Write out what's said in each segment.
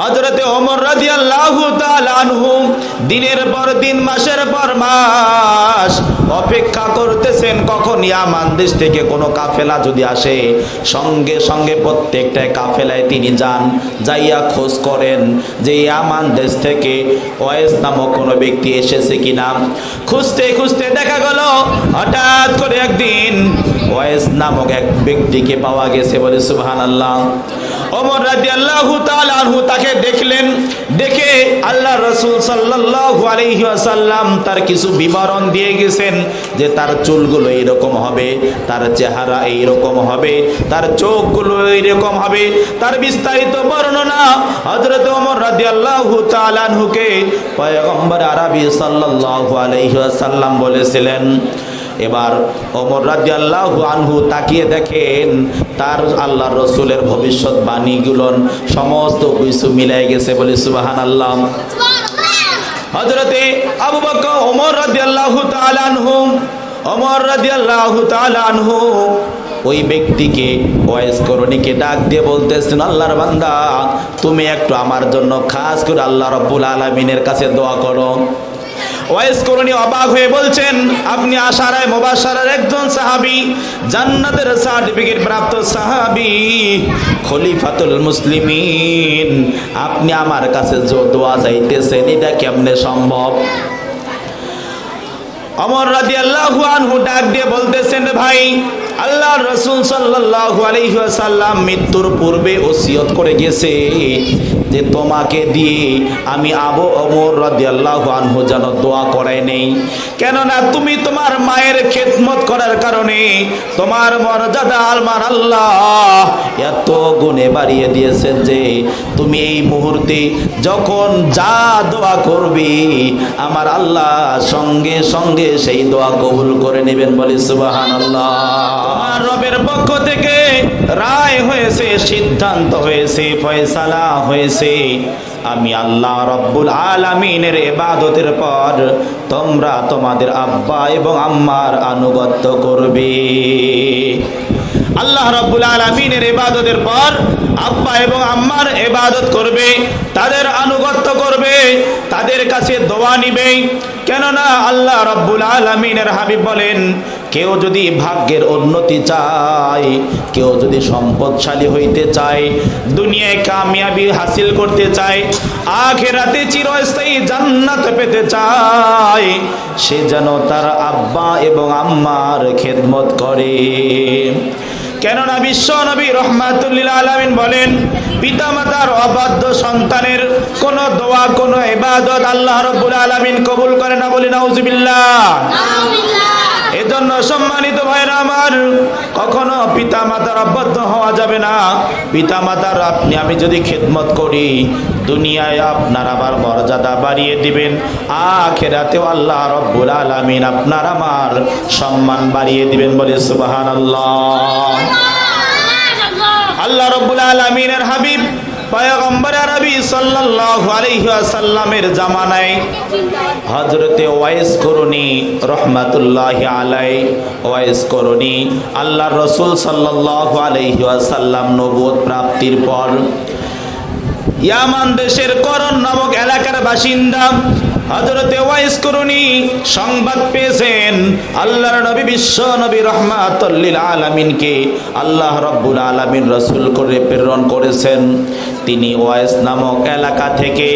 হজরতে ওমর তাআলা আনহু দিনের পর দিন, মাসের পর মাস অপেক্ষা করতেছেন কখন ইয়ামান দেশ থেকে কোনো কাফেলা যদি আসে। সঙ্গে সঙ্গে প্রত্যেকটা কাফেলায় তিনি যান, যাইয়া খোঁজ করেন যে ইয়ামান দেশ থেকে ওয়েস নামক কোনো ব্যক্তি এসেছে কিনা। খুঁজতে খুঁজতে দেখা গেল, হঠাৎ করে একদিন ওয়েস নামক এক ব্যক্তিকে পাওয়া গেছে বলে সুবহানাল্লাহ। ওমর রাদিয়াল্লাহু তাআলা আনহু তাকে দেখলেন, দেখে আল্লাহ রাসূল সাল্লাল্লাহু আলাইহি ওয়াসাল্লাম তার কিছু বিবরণ দিয়ে গেছেন যে তার চুলগুলো এইরকম হবে, তার চেহারা এইরকম হবে, তার চোখগুলো এইরকম হবে। তার বিস্তারিত বর্ণনা হযরত ওমর রাদিয়াল্লাহু তাআলা আনহুকে পয়গম্বর আরবি সাল্লাল্লাহু আলাইহি ওয়াসাল্লাম বলেছিলেন এবার ওমর রাদিয়াল্লাহু আনহু তাকিয়ে দেখেন, তার আল্লাহ রসুলের ভবিষ্যৎ বাণীগুলো সমস্ত কিছু মিলাই গেছে বলে সুবহানাল্লাহ। হযরতে আবু বকর, ওমর রাদিয়াল্লাহু তাআলা আনহু, ওমর রাদিয়াল্লাহু তাআলা আনহু ওই ব্যক্তিকে ওয়াইস করণীকে ডাক দিয়ে বলতেছেন, আল্লাহর বান্দা, তুমি একটু আমার জন্য খাস করে আল্লাহ রব্বুল আলামিনের কাছে দোয়া করো। ওয়াইস করুনি অবাক হয়ে বলছেন, আপনি আশারায় মোবাসারার একজন সাহাবি, জান্নাতের সার্টিফিকেট প্রাপ্ত সাহাবি, খলিফাতুল মুসলিমিন। আপনি আমার কাছে যে দোয়া চাইতেছেন, এটা কেমনে সম্ভব? অমর রাজি আল্লাহ ডাক দিয়ে বলতেছেন, ভাই আল্লাহ রসুল সাল্লাল্লাহু আলাইহি মৃত্যুর পূর্বে ওসিয়ত করে গেছে যে তোমাকে দিয়ে আমি আবু অমর রাদিয়াল্লাহু আনহু যেন দোয়া করাই নেই। কেননা তুমি তোমার মায়ের খেদমত করার কারণে তোমার মর্যাদা আলমার আল্লাহ এত গুণে বাড়িয়ে দিয়েছেন যে তুমি এই মুহূর্তে যখন যা দোয়া করবি আমার আল্লাহ সঙ্গে সঙ্গে সেই দোয়া কবুল করে নেবেন বলে সুবাহান আল্লাহ তোমার রবের পক্ষ থেকে রায় হয়েছে, সিদ্ধান্ত হয়েছে, ফয়সালা হয়েছে। আমি আল্লাহ রব্বুল আলামিনের এবাদতের পর তোমরা তোমাদের আব্বা এবং আম্মার আনুগত্য করবে। আল্লাহ রব্বুল আলমিনের এবাদতের পর আব্বা এবং আম্মার এবাদত করবে, তাদের আনুগত্য করবে, তাদের কাছে দোয়া নিবে। কেননা আল্লাহ রব্বুল আলমিনের হাবিব বলেন কেউ যদি ভাগ্যের উন্নতি চায়, কেউ যদি সম্পদশালী হইতে চায়, দুনিয়ায় কামিয়াবি হাসিল করতে চায়, আখেরাতে চিরস্থায়ী জান্নাত পেতে চায়, সে যেন তার আব্বা এবং আম্মার খেদমত করে। কেননা বিশ্ব নবী রহমাতুল্লিল আলমিন বলেন, পিতামাতার অবাধ্য সন্তানের কোন দোয়া, কোন ইবাদত আল্লাহ রব্বুল আলমিন কবুল করে না বলি নাউজুবিল্লাহ। এজন্য সম্মানিত ভাইরা আমার কখনো পিতা মাতার অবদ্ধ হওয়া যাবে না। পিতা মাতার আপনি আমি যদি খেদমত করি দুনিয়ায় আপনার আবার মর্যাদা বাড়িয়ে দিবেন। আখেরাতেও আল্লাহ রব্বুল আলামিন আপনার আমার সম্মান বাড়িয়ে দিবেন বলে সুবাহান আল্লাহ আল্লাহ রব্বুল আলমিনের হাবিব পয়গম্বর আরবি সাল্লাল্লাহু আলাইহি ওয়াসাল্লামের জামানায় হযরতে ওয়াইস করুনি রহমাতুল্লাহি আলাই ওয়াইস করুনি আল্লাহর রাসূল সাল্লাল্লাহু আলাইহি ওয়াসাল্লাম নবুয়ত প্রাপ্তির পর ইয়ামান দেশের করণ নামক এলাকার বাসিন্দা হজরতে ওয়াইস করুনি সংবাদ পেয়েছেন, আল্লাহর নবী বিশ্ব নবী রহমাতুল্লিল আলামিনকে আল্লাহ রব্বুল আলামিন রসুল করে প্রেরণ করেছেন। তিনি ওয়াইস নামক এলাকা থেকে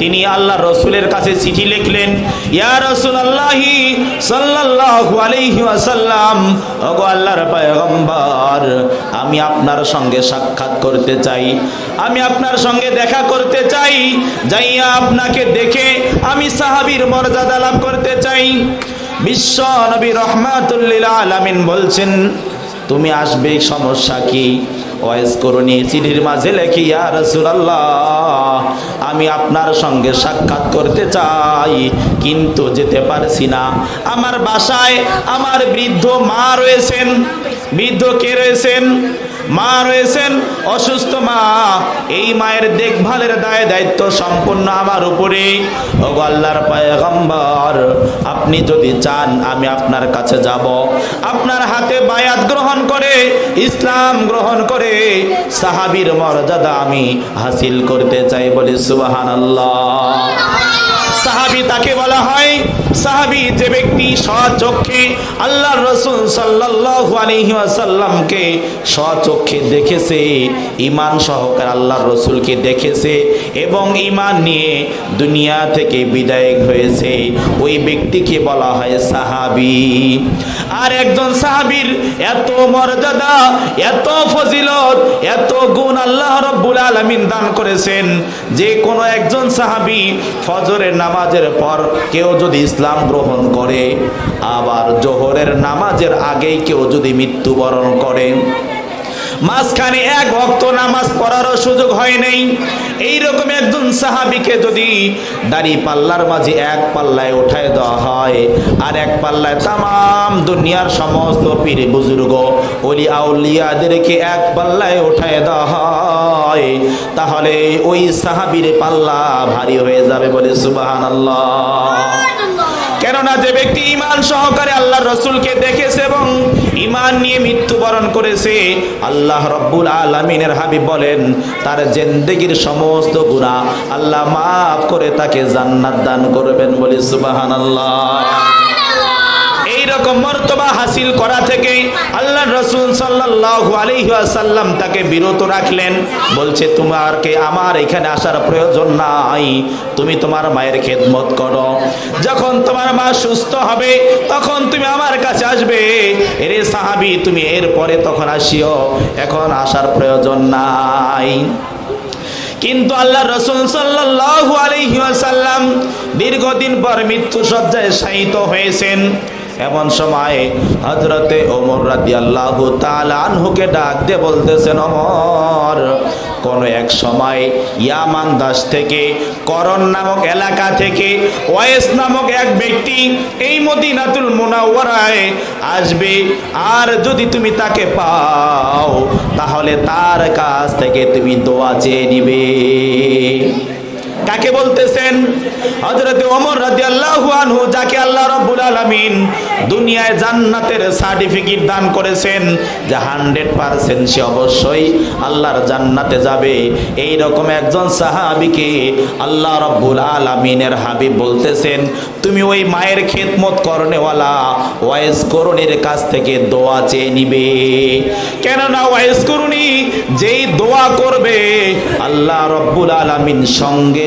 তিনি আল্লাহ রসুলের কাছে চিঠি লিখলেন, ইয়া রসুল আল্লাহি সাল্লাল্লাহু আলাইহি ওয়াসাল্লাম, ওগো আল্লাহর পয়গম্বর, আমি আপনার সঙ্গে সাক্ষাৎ করতে চাই, আমি আপনার সঙ্গে দেখা করতে চাই, যাইয়া আপনাকে দেখে আমি সাহাবীর মর্যাদা লাভ করতে চাই। বিশ্ব নবী রহমাতুল্লিল আলামিন বলছেন, তুমি আসবে, সমস্যা কি? ওয়েস করুনি চিঠির মাঝে লেখি, ইয়া রাসূলুল্লাহ, আমি আপনার সঙ্গে সাক্ষাৎ করতে চাই, কিন্তু যেতে পারছি না। আমার বাসায় আমার বৃদ্ধ মা রয়েছেন। বৃদ্ধ কে রয়েছেন? মা রয়েছেন, অসুস্থ মা। এই মায়ের দেখভালের দায়, দায়িত্ব সম্পূর্ণ আমার উপরে। আল্লাহর পয়গম্বর, আপনি যদি চান আমি আপনার কাছে যাব। আপনার হাতে বায়াত গ্রহণ করে, ইসলাম গ্রহণ করে, সাহাবীর মর্যাদা আমি হাসিল করতে চাই বলি সুবহানাল্লাহ। সাহাবি তাকে বলা হয় সাহাবি, যে ব্যক্তি স্বচক্ষে আল্লাহ রসুল সাল্লাল্লাহু আলাইহি ওয়াসাল্লামকে স্বচক্ষে দেখেছে ইমান সহকার আল্লাহ রসুলকে দেখেছে এবং ইমান নিয়ে দুনিয়া থেকে বিদায় হয়েছে, ওই ব্যক্তিকে বলা হয় সাহাবি। আর একজন সাহাবীর এত মর্যাদা, এত ফজিলত, এত গুণ আল্লাহ রব্বুল আলামিন দান করেছেন। যে কোনো একজন সাহাবী ফজরের নামাজের পর কেউ যদি ইসলাম গ্রহণ করে, আবার জোহরের নামাজের আগেই কেউ যদি মৃত্যুবরণ করে। মাঝখানে এক ভক্ত নামাজ পড়ারও সুযোগ হয় নাই। এইরকম একজন সাহাবিকে যদি দাড়ি পাল্লার মাঝে এক পাল্লায় উঠায় দেওয়া হয় আর এক পাল্লায় তাম দুনিয়ার সমস্ত পীর বুজুর্গ অলি আউলিয়াদেরকে এক পাল্লায় উঠায় দেওয়া হয়। তাহলে ওই সাহাবির পাল্লা ভারী হয়ে যাবে বলে সুবাহান আল্লাহ কেননা যে ব্যক্তি ইমান সহকারে আল্লাহ রসুলকে দেখেছে এবং ইমান নিয়ে মৃত্যুবরণ করেছে, আল্লাহ রব্বুল আলমিনের হাবিব বলেন, তার জেন্দেগির সমস্ত গুণা আল্লাহ মাফ করে তাকে জান্নাত দান করবেন বলে সুবাহান আল্লাহ এইরকম মর্তবা হাসিল করা থেকে আল্লাহ রসুল সাল্লাল্লাহু আলাইহি ওয়াসাল্লাম তাকে বিরত রাখলেন। বলছে, তোমারকে আমার এখানে আসার প্রয়োজন নাই। তুমি তোমার মায়ের খেদমত করো। যখন তোমার মা সুস্থ হবে, তখন তুমি আমার কাছে আসবে। এরে সাহাবি, তুমি এরপরে তখন আসিও। এখন আসার প্রয়োজন নাই। কিন্তু আল্লাহ রসুল সাল্লাল্লাহু আলাইহি ওয়াসাল্লাম দীর্ঘদিন পর মৃত্যু সজ্জায় শায়িত হয়েছেন। এমন সময় হজরতে ওমর রাদি আল্লাহ আনহুকে ডাক দিয়ে বলতেছেন অমর কোন এক সময় ইয়ামান দাস থেকে, করণ নামক এলাকা থেকে, ওয়েস নামক এক ব্যক্তি এই মদিনাতুল মোনাওয়ারায় আসবে। আর যদি তুমি তাকে পাও, তাহলে তার কাছ থেকে তুমি দোয়া চেয়ে নিবে। কাকে বলতেছেন? হযরতে ওমর রাদিয়াল্লাহু আনহু, যাকে আল্লাহ রাব্বুল আলামিন দুনিয়ায় জান্নাতের সার্টিফিকেট দান করেছেন, যে 100% সে অবশ্যই আল্লাহর জান্নাতে যাবে। এই রকম একজন সাহাবীকে আল্লাহ রাব্বুল আলামিনের হাবিব বলতেছেন, তুমি ওই মায়ের খেদমত করনেওয়ালা ওয়াইস করণীর কাছ থেকে দোয়া চেয়ে নিবে। কেননা ওয়াইস করণী যেই দোয়া করবে, আল্লাহ রব্বুল আলামিন সঙ্গে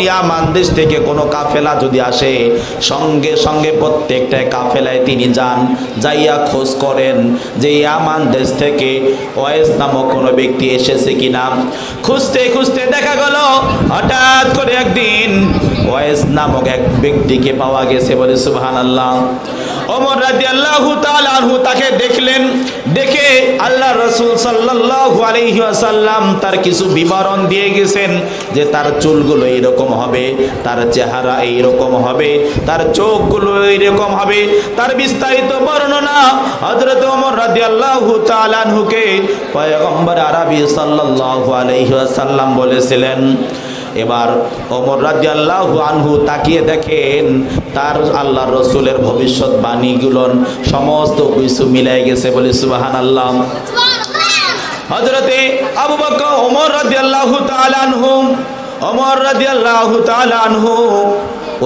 ইয়ামান দেশ থেকে কোনো কাফেলা যদি আসে, সঙ্গে সঙ্গে প্রত্যেকটা কাফেলায় তিনি যান, যাইয়া খোঁজ করেন যে ইয়ামান দেশ থেকে ওয়েস নামক কোনো ব্যক্তি এসেছে কিনা। খুঁজতে খুঁজতে দেখা গেল, হঠাৎ করে একদিন ওয়েস নামক এক ব্যক্তিকে পাওয়া গেছে বলে সুবহানাল্লাহ। ওমর রাদিয়াল্লাহু তাআলা আনহু তাকে দেখলেন, দেখে আল্লাহ রসুল সাল্লাল্লাহু আলাইহি ওয়াসাল্লাম তার কিছু বিবরণ দিয়ে গেছেন যে তার চুলগুলো এইরকম হবে, তার চেহারা এইরকম হবে, তার চোখগুলো এইরকম হবে, তার বিস্তারিত বর্ণনা হযরত ওমর রাদিয়াল্লাহু তাআলা আনহুকে পয়গম্বর আরবি সাল্লাল্লাহু আলাইহি ওয়াসাল্লাম বলেছিলেন এবার ওমর রাদিয়াল্লাহু আনহু তাকিয়ে দেখেন, তার আল্লাহ রসুলের ভবিষ্যৎ বাণীগুলোর সমস্ত কিছু মিলাই গেছে বলে সুবহানাল্লাহ। হযরতে আবু বকর, ওমর রাদিয়াল্লাহু তাআলা আনহু, ওমর রাদিয়াল্লাহু তাআলা আনহু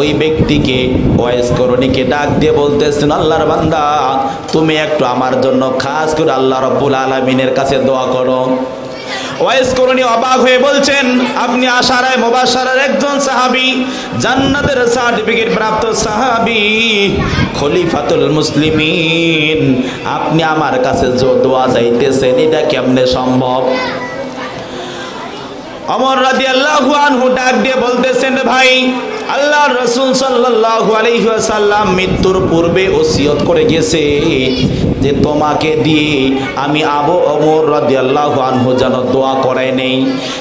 ওই ব্যক্তিকে ওয়াইস করণীকে ডাক দিয়ে বলতেছেন, আল্লাহর বান্দা, তুমি একটু আমার জন্য খাস করে আল্লাহ রব্বুল আলামিনের কাছে দোয়া করো। করণী অবাক হয়ে বলছেন, আপনি আশারায় মোবাসারার একজন সাহাবি, জান্নাতের সার্টিফিকেট প্রাপ্ত সাহাবি, খলিফাতুল মুসলিমিন। আপনি আমার কাছে যে দোয়া চাইতেছেন, এটা কেমনে সম্ভব? অমর রাজি আল্লাহ ডাক দিয়ে বলতেছেন, ভাই আল্লাহ রসুল সাল্লাল্লাহু আলাইহি ওয়াসাল্লাম মৃত্যুর পূর্বে ওসিয়ত করে গেছে যে তোমাকে দিয়ে আমি আবু অমর রাদিয়াল্লাহু আনহু যেন দোয়া করাই নেই।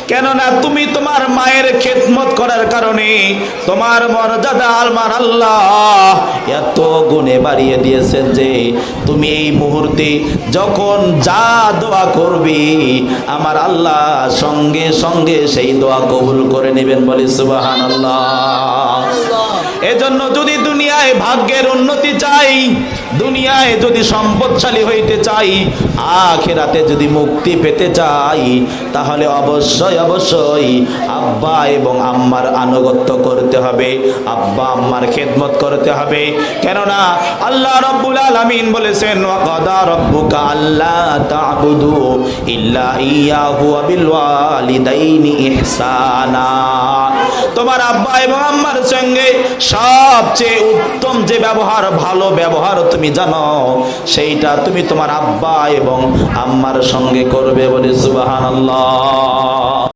কেননা তুমি তোমার মায়ের খেদমত করার কারণে তোমার মর্যাদা আলমার আল্লাহ এত গুণে বাড়িয়ে দিয়েছেন যে তুমি এই মুহূর্তে যখন যা দোয়া করবি আমার আল্লাহ সঙ্গে সঙ্গে সেই দোয়া কবুল করে নেবেন বলে সুবাহান আল্লাহ এজন্য যদি দুনিয়ায় ভাগ্যের উন্নতি চাই, দুনিয়ায় যদি সম্পদশালী হইতে চাই, আখেরাতে যদি মুক্তি পেতে চাই, তাহলে অবশ্যই অবশ্যই আব্বা এবং আম্মার আনুগত্য করতে হবে, আব্বা আম্মার খেদমত করতে হবে। কেননা আল্লাহ রব্বুল আলামিন বলেছেন, ওয়াকাদা রব্বুকা আল্লা তা'বুদু ইল্লা ইয়াহু ওয়া বিল ওয়ালিদাইনি ইহসানা। তোমার আব্বা এবং আম্মার সঙ্গে সবচেয়ে উত্তম যে ব্যবহার, ভালো ব্যবহার তুমি জানো, সেইটা তুমি তোমার আব্বা এবং আম্মার সঙ্গে করবে বলে সুবহানাল্লাহ।